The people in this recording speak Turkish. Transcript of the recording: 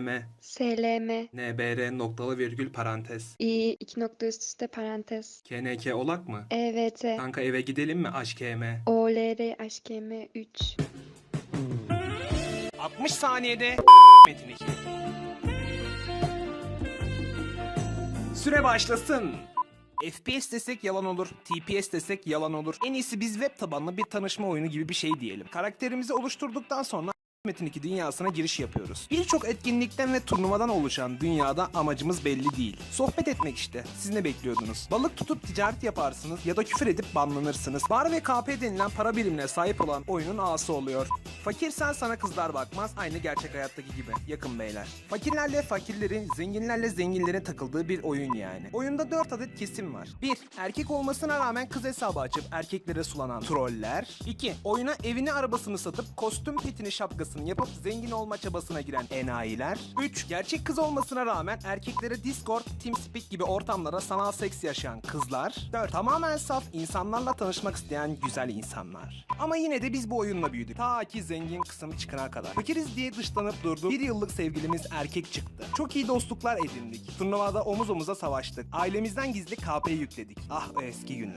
M, SLM, NBR noktalı virgül parantez. İ, iki nokta üst üste parantez, KNK olak mı? EVT, Kanka eve gidelim mi aşk KM? OLR, HKM 3. 60 saniyede Metin 2. Süre başlasın. FPS desek yalan olur, TPS desek yalan olur. En iyisi biz web tabanlı bir tanışma oyunu gibi bir şey diyelim. Karakterimizi oluşturduktan sonra Metin 2 dünyasına giriş yapıyoruz. Birçok etkinlikten ve turnuvadan oluşan dünyada amacımız belli değil. Sohbet etmek işte. Siz ne bekliyordunuz? Balık tutup ticaret yaparsınız ya da küfür edip banlanırsınız. Bar ve KP denilen para birimine sahip olan oyunun ağası oluyor. Fakirsen sana kızlar bakmaz aynı gerçek hayattaki gibi. Yakın beyler. Fakirlerle fakirlerin, zenginlerle zenginlerin takıldığı bir oyun yani. Oyunda 4 adet kesim var. 1. Erkek olmasına rağmen kız hesabı açıp erkeklere sulanan troller. 2. Oyuna evini arabasını satıp kostüm petini şapkasını yapıp zengin olma çabasına giren enayiler. 3. Gerçek kız olmasına rağmen erkeklere Discord, TeamSpeak gibi ortamlara sanal seks yaşayan kızlar. 4. Tamamen saf insanlarla tanışmak isteyen güzel insanlar. Ama yine de biz bu oyunla büyüdük. Ta ki zengin kısmı çıkana kadar. Fakiriz diye dışlanıp durduk. Bir yıllık sevgilimiz erkek çıktı. Çok iyi dostluklar edindik. Turnuvada omuz omuza savaştık. Ailemizden gizli KP yükledik. Ah o eski günler.